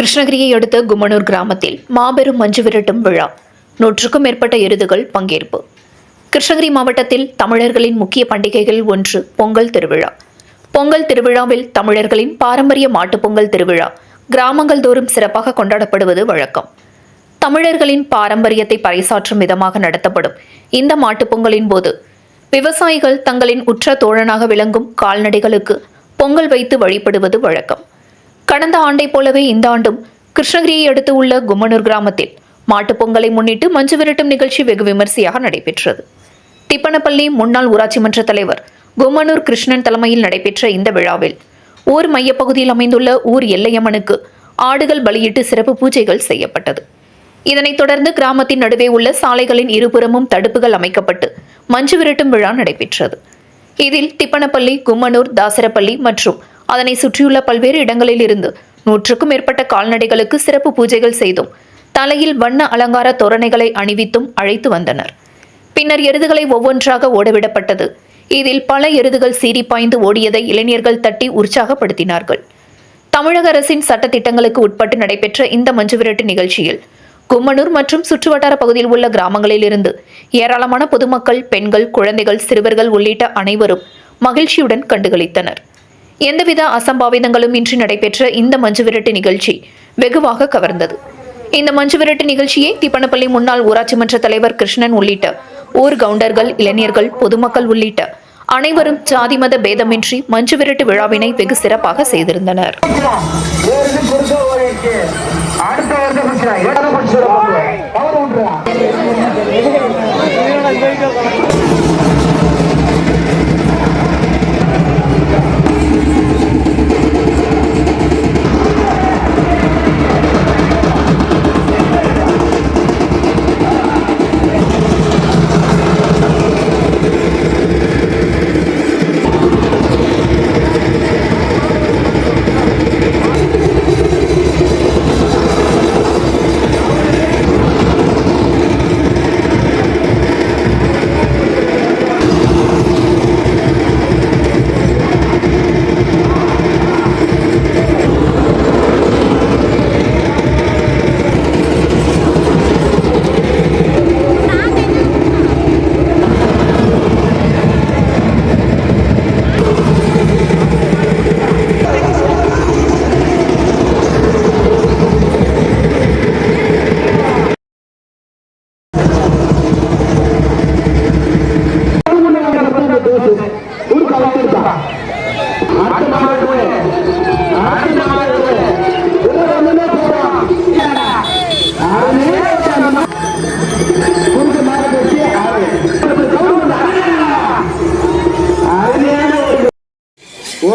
கிருஷ்ணகிரியை அடுத்த குமனூர் கிராமத்தில் மாபெரும் மஞ்சு விரட்டும் விழா. நூற்றுக்கும் மேற்பட்ட எருதுகள் பங்கேற்பு. கிருஷ்ணகிரி மாவட்டத்தில் தமிழர்களின் முக்கிய பண்டிகைகள் ஒன்று பொங்கல் திருவிழா. பொங்கல் திருவிழாவில் தமிழர்களின் பாரம்பரிய மாட்டுப் பொங்கல் திருவிழா கிராமங்கள் தோறும் சிறப்பாக கொண்டாடப்படுவது வழக்கம். தமிழர்களின் பாரம்பரியத்தை பறைசாற்றும் விதமாக நடத்தப்படும் இந்த மாட்டுப் பொங்கலின் போது விவசாயிகள் தங்களின் உற்ற தோழனாக விளங்கும் கால்நடைகளுக்கு பொங்கல் வைத்து வழிபடுவது வழக்கம். கடந்த ஆண்டைப் போலவே இந்த ஆண்டும் கிருஷ்ணகிரியை அடுத்து உள்ள கும்மனூர் கிராமத்தில் மாட்டுப் பொங்கலை முன்னிட்டு மஞ்சு விரட்டும் நிகழ்ச்சி வெகு விமரிசையாக நடைபெற்றது. திப்பனப்பள்ளி முன்னாள் ஊராட்சி மன்ற தலைவர் கும்மனூர் கிருஷ்ணன் தலைமையில் நடைபெற்ற இந்த விழாவில் ஊர் மையப்பகுதியில் அமைந்துள்ள ஊர் எல்லையம்மனுக்கு ஆடுகள் பலியிட்டு சிறப்பு பூஜைகள் செய்யப்பட்டது. இதனைத் தொடர்ந்து கிராமத்தின் நடுவே உள்ள சாலைகளின் இருபுறமும் தடுப்புகள் அமைக்கப்பட்டு மஞ்சு விரட்டும் விழா நடைபெற்றது. இதில் திப்பனப்பள்ளி கும்மனூர் தாசரப்பள்ளி மற்றும் அதனை சுற்றியுள்ள பல்வேறு இடங்களில் இருந்து நூற்றுக்கும் மேற்பட்ட கால்நடைகளுக்கு சிறப்பு பூஜைகள் செய்தும் தலையில் வண்ண அலங்கார தோரணைகளை அணிவித்தும் அழைத்து வந்தனர். பின்னர் எருதுகளை ஒவ்வொன்றாக ஓடவிடப்பட்டது. இதில் பல எருதுகள் சீறி பாய்ந்து ஓடியதை இளைஞர்கள் தட்டி உற்சாகப்படுத்தினார்கள். தமிழக அரசின் சட்டத்திட்டங்களுக்கு உட்பட்டு நடைபெற்ற இந்த மஞ்சுவிரட்டு நிகழ்ச்சியில் கும்மனூர் மற்றும் சுற்றுவட்டார பகுதியில் உள்ள கிராமங்களில் இருந்து ஏராளமான பொதுமக்கள் பெண்கள் குழந்தைகள் சிறுவர்கள் உள்ளிட்ட அனைவரும் மகிழ்ச்சியுடன் கண்டுகளித்தனர். எந்தவித அசம்பாவிதங்களும் இன்றி நடைபெற்ற இந்த மஞ்சுவிரட்டு நிகழ்ச்சி வெகுவாக கவர்ந்தது. இந்த மஞ்சுவிரட்டு நிகழ்ச்சியை திப்பனப்பள்ளி முன்னாள் ஊராட்சி மன்ற தலைவர் கிருஷ்ணன் உள்ளிட்ட ஊர் கவுண்டர்கள் இளைஞர்கள் பொதுமக்கள் உள்ளிட்ட அனைவரும் ஜாதி மத பேதமின்றி மஞ்சுவிரட்டு விழாவினை வெகு சிறப்பாக செய்திருந்தனர். அடுத்த